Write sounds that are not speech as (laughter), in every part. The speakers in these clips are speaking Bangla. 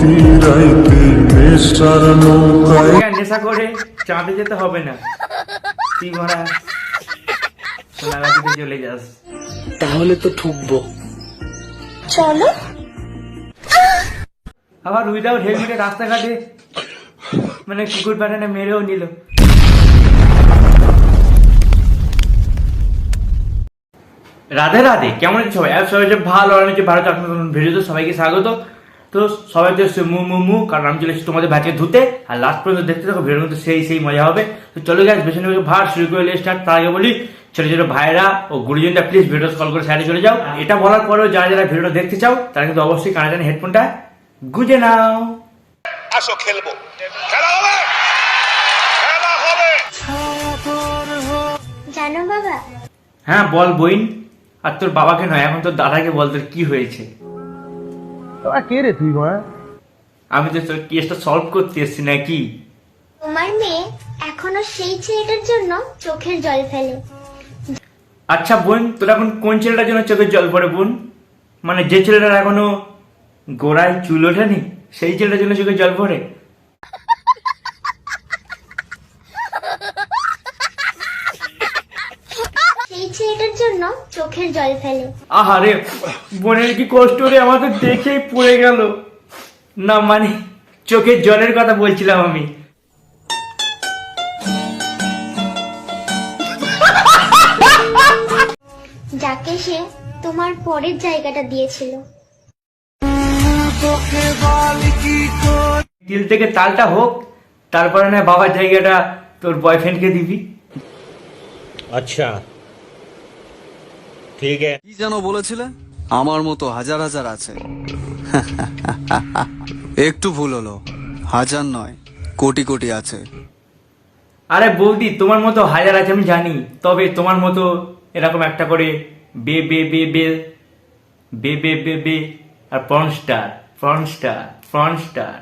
প্রতি রাইতে নেশার নৌকায় নেশা করে চাঁদে যেতে হবে না। তুই ভরা? সোনাগাছিতে চলে যাস। তাহলে তো ঠুকবো। চলো। আবার উইদাউট হেলমেটে রাস্তাঘাটে মানে কুকুর প্যাটানে মেরেও নিল। রাধে রাধে কেমন আছে সবাই? আর সবাই ভালো হচ্ছে ভারত আপনার ভিডিওতে সবাইকে স্বাগত। তো সবাই তো এসছে মু মু মু কারণ আমি চলে এসেছি তোমাদের ভাইকে ধুতে আর লাস্ট পর্যন্ত দেখতে থাকো ভিডিওর মধ্যে সেই সেই মজা হবে। তো চলো গেছে বেশি বেশি ভার শুরু করে স্টার্ট তার আগে বলি ছোট ছোট ভাইরা ও গুরুজনটা প্লিজ ভিডিও কল করে সাইডে চলে যাও। এটা বলার পরেও যারা যারা ভিডিওটা দেখতে চাও তারা কিন্তু অবশ্যই কানে কানে হেডফোনটা গুজে নাও। আসো খেলব। খেলা হবে! খেলা হবে! জানো বাবা? হ্যাঁ বল বইন। আর তোর বাবাকে নয় এখন তোর দাদাকে বল তোর কি হয়েছে। কে রে তুই মা আমি তো তোর কেসটা সলভ করতে এসেছি নাকি? তোমার মেয়ে এখনও সেই ছেলেটার জন্য চোখের জল ফেলে। আচ্ছা বোন তোর এখন কোন ছেলেটার জন্য চোখের জল পড়ে বোন? মানে যে ছেলেটার এখনও গোড়ায় চুল ওঠেনি সেই ছেলেটার জন্য চোখের জল পড়ে? কষ্টের জন্য চোখের জল ফেলে। আহারে বোনের কি কষ্ট রে? আমার তো দেখেই পড়ে গেল। না মানে চোখের জলের কথা বলছিলাম আমি। যাকে সে তোমার পরের জায়গাটা দিয়েছিল। দিল থেকে তালটা হোক তারপরে না বাবার জায়গাটা তোর বয়ফ্রেন্ডকে দিবি। আচ্ছা। ठीक है কি যেন বলেছিলে আমার মতো হাজার হাজার আছে (laughs) একটু ভুল হলো হাজার নয় কোটি কোটি আছে আরে বৌদি তোমার মতো হাজার আছে আমি জানি তবে তোমার মতো এরকম একটা করে বে বে বে বে বে বে বে বে আর front star front star front star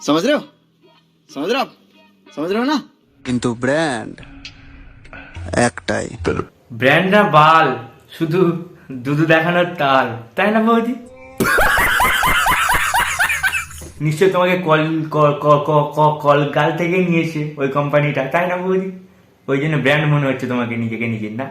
समझ रहे हो समझ रहे हो आप समझ रहे हो ना কিন্তু ব্র্যান্ড একটাই ব্র্যান্ড বাল, শুধু দুধু দেখানোর তাল। তাই না, বৌদি? নিশ্চয় তোমাকে কল, ক- ক- ক- ক- কলকাল থেকে নিয়েছে ওই কোম্পানিটা। তাই না, বৌদি? ওই জন্য ব্র্যান্ড মনে হচ্ছে তোমাকে নিজেকে নিজের, না?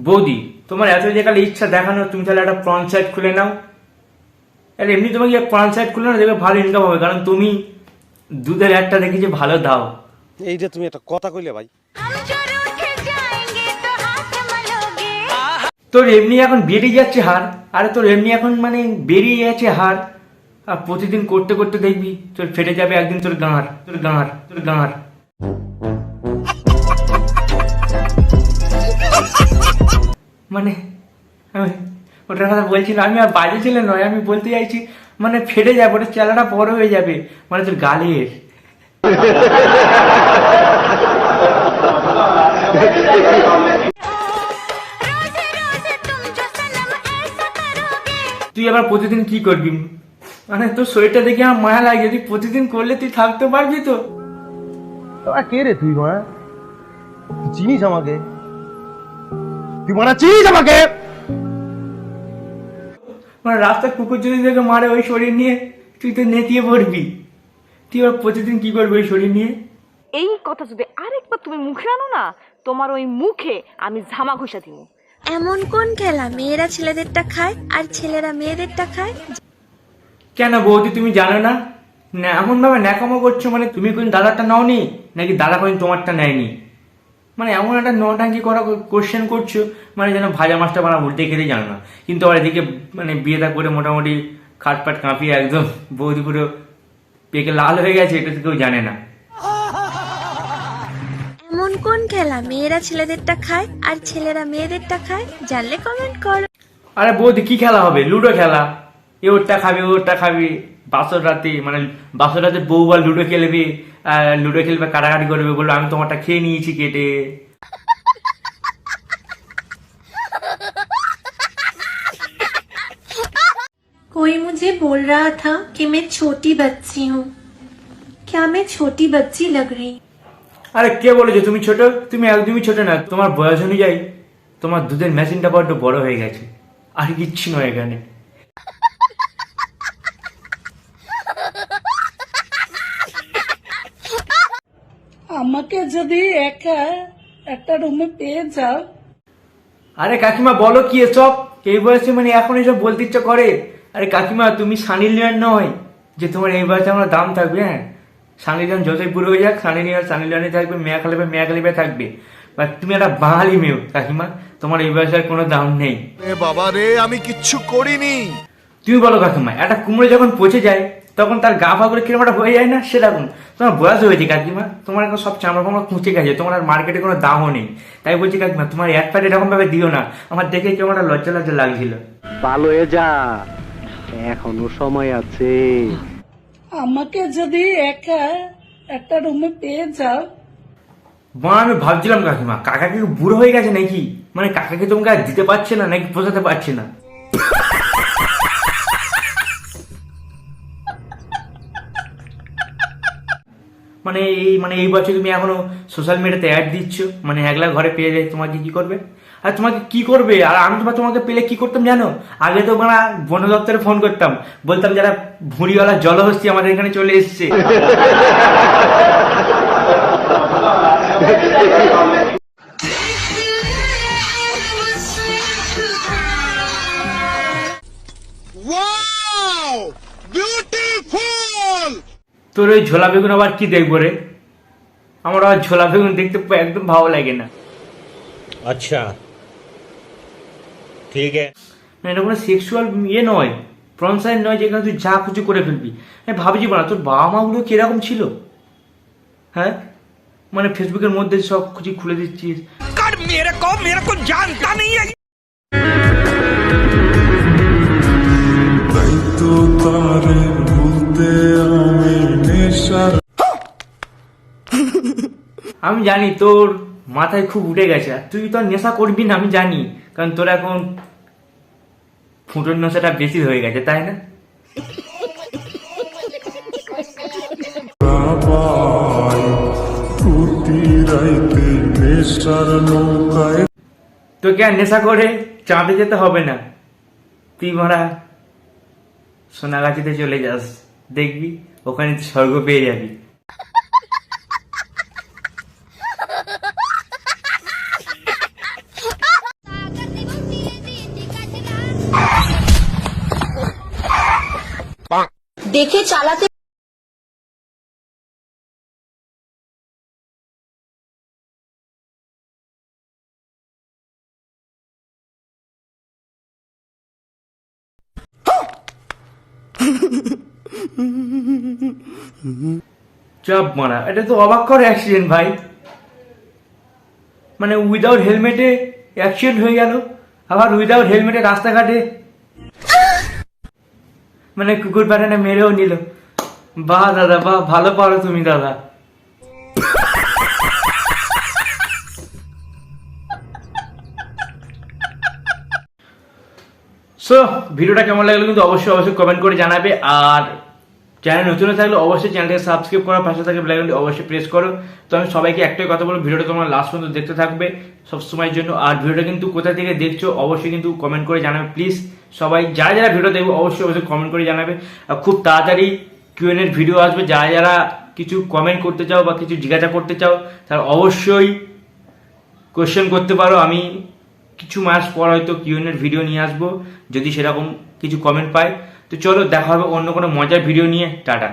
বৌদি, তোমার এত যে কালে ইচ্ছা দেখানো তুমি তাহলে একটা সাইট খুলে নাও। আরে এমনি তোমাকে প্রন সাইড খুলে না দেখবে ভালো ইনকাম হবে কারণ তুমি দুধের একটা দেখেছি ভালো দাও। এই যে তুমি একটা কথা কইলে ভাই। তোর এমনি এখন বেরিয়ে যাচ্ছে হার আরে তোর এমনি এখন মানে বেরিয়ে যাচ্ছে হার। আর প্রতিদিন করতে করতে দেখবি তোর ফেটে যাবে একদিন তোর গাঁড় তোর গাঁড় তোর গাঁড়। মানে আমি ওটার কথা বলছি না আমি আর বাজে ছেলে নয়, আমি বলতে চাইছি মানে ফেটে যাবে ওটা চেলাটা বড় হয়ে যাবে মানে তোর গালের তুই আবার প্রতিদিন কি করবি? মানে তোর শরীরটা দেখে আমার মায়া লাগে, তুই প্রতিদিন করলে তুই থাকতে পারবি তো। কে রে তুই, মা? চিনিস আমাকে? তুই মারা চিনিস আমাকে? মানে রাস্তার কুকুর যদি দেখে মারে ওই শরীর নিয়ে তুই তো নেতিয়ে পড়বি। তুই আবার প্রতিদিন কি করবি ওই শরীর নিয়ে? এই কথা যদি আরেকবার তুমি মুখে আনো না তোমার ওই মুখে আমি ঝামা ঘষা দিব। এমন কোন খেলা? মেয়েরা ছেলেদেরটা খায় আর ছেলেরা মেয়েদেরটা খায়? কেন বৌদি তুমি জানো না? না এমন ভাবে ন্যাকামো করছ মানে তুমি কোন দাদারটা নাওনি নাকি দাদা কোন তোমারটা নেয়নি? মানে এমন একটা নটাঙ্কি করা কোশ্চেন করছ মানে যেন ভাজা মাছটা বানা উল্টে খেতে জানো না। কিন্তু আবার এদিকে মানে বিয়েটা করে মোটামুটি খাটপাট কাঁপিয়ে একদম বৌদি পুরো পেকে লাল হয়ে গেছে এটা তো কেউ জানে না। এমন কোন খেলা মেয়েরা ছেলেদেরটা খায় আর ছেলেরা মেয়েদেরটা খায় জানলে কমেন্ট করো। আরে বৌদি কি খেলা হবে? লুডো খেলা। এ ওরটা খাবে ওরটা খাবে। বাসর রাতে মানে বাসর রাতে বউ বা লুডো খেলবে আর লুডো খেলবে কাটাকাটি করবে বললো আমি তোমারটা খেয়ে নিয়েছি কেটে कोई मुझे बोल रहा था कि मैं छोटी बच्ची हूँ क्या मैं छोटी बच्ची लग रही আরে কে বলেছো তুমি ছোট তুমি একদমই ছোট না তোমার বয়স অনুযায়ী তোমার দুধের মেশিনটা বড্ড বড় হয়ে গেছে আর কিচ্ছু নয় এখানে আমাকে যদি একা একটা রুমে পেয়ে যাও। আরে কাকিমা বলো কি এসব? এই বয়সে মানে এখন এসব বলতে ইচ্ছা করে? আরে কাকিমা তুমি সানি লিওন নয়। যে তোমার এই বয়সে আমার দাম থাকবে হ্যাঁ? সানি লিওন যতই বুড়ো হয়ে যাক সানি লিওন সানি লিওনে থাকবে মেয়া খালিবে মেয়া খালিবে থাকবে। বাট তুমি একটা বাঙালি মেয়ে কাকিমা তোমার এই বয়সের কোনো দাম নেই। বাবা রে আমি কিচ্ছু করিনি। তুমি বলো কাকিমা একটা কুমড়ো যখন পচে যায় তখন তার গা ফাগুলো কীরকম একটা হয়ে যায় না? সেরকম তোমার বয়স হয়েছে কাকিমা তোমার এখন সব চামড়া ফামড়া কুঁচে গেছে তোমার আর মার্কেটে কোনো দামও নেই। তাই বলছি কাকিমা তোমার এক প্যাট এরকম ভাবে দিও না আমার দেখে কেমন একটা লজ্জা লজ্জা লাগছিল। ভালো হয়ে যা এখনও সময় আছে। আমাকে যদি একা একটা রুমে পেয়ে যাও। মা আমি ভাবছিলাম কাকিমা কাকা কি বুড়ো হয়ে গেছে নাকি? মানে কাকাকে তোমাকে আর দিতে পারছে না নাকি বোঝাতে পারছে না। মানে এই মানে এই বছর তুমি এখনও সোশ্যাল মিডিয়াতে অ্যাড দিচ্ছ মানে একলা ঘরে পেয়ে যায়, তোমাকে কি করবে? আর তোমাকে কি করবে? আর আমি তোমার তোমাকে পেলে কি করতাম জানো? আগে তো মানে বন দপ্তরে ফোন করতাম, বলতাম যারা ভুঁড়িওয়ালা জলহস্তি আমাদের এখানে চলে এসছে। তোর ওই ঝোলা বেগুন আবার কি দেখব রে? আমার আবার ঝোলা বেগুন দেখতে একদম ভালো লাগে না। আচ্ছা। ঠিক আছে। এটা কোনো সেক্সুয়াল ইয়ে নয়। প্রনসাইন নয় যেখানে তুই যা খুঁজে করে ফেলবি। হ্যাঁ ভাবছি না তোর বাবা মাগুলো কীরকম ছিল? হ্যাঁ? মানে ফেসবুকের মধ্যে সব খুঁজে খুলে দিচ্ছিস। আমি জানি তোর মাথায় খুব উঠে গেছে। তুই তো নেশা করবি না, আমি জানি। কারণ তোর এখন ফুটোর নেশাটা বেশি হয়ে গেছে, তাই না? তোকে আর নেশা করে চাঁদে যেতে হবে না। তুই মারা সোনাগাছিতে চলে যাস। দেখবি ওখানে স্বর্গ পেয়ে যাবি। দেখে চালাতে চাপ মারা, এটা তো অবাক করে অ্যাক্সিডেন্ট ভাই। মানে উইদাউট হেলমেটে অ্যাক্সিডেন্ট হয়ে গেল, আবার উইদাউট হেলমেটে রাস্তাঘাটে। মানে কুকুর প্যাটানে মেরেও নিল। বাহ দাদা, বাহ, ভালো পারো তুমি দাদা। সো ভিডিওটা কেমন লাগল কিন্তু অবশ্যই অবশ্যই কমেন্ট করে জানাবে। আর চ্যানেল নতুন থাকলে অবশ্যই চ্যানেলটাকে সাবস্ক্রাইব করার পাশে থাকে বেলাইকনটি অবশ্যই প্রেস করো। তো আমি সবাইকে একটাই কথা বলব, ভিডিওটা তোমার লাস্ট পর্যন্ত দেখতে থাকবে সব সময়ের জন্য। আর ভিডিওটা কিন্তু কোথা থেকে দেখছ অবশ্যই কিন্তু কমেন্ট করে জানাবে প্লিজ সবাই যারা যারা ভিডিও দেখব, অবশ্যই অবশ্যই কমেন্ট করে জানাবে। আর খুব তাড়াতাড়ি কিউএন এর ভিডিও আসবে। যারা যারা কিছু কমেন্ট করতে চাও বা কিছু জিজ্ঞাসা করতে চাও, তারা অবশ্যই কোয়েশ্চেন করতে পারো। আমি কিছু মাস পর হয়তো কিউনের ভিডিও নিয়ে আসব। যদি সেরকম কিছু কমেন্ট পাই তো চলো দেখা হবে অন্য কোনো মজার ভিডিও নিয়ে। টাটা।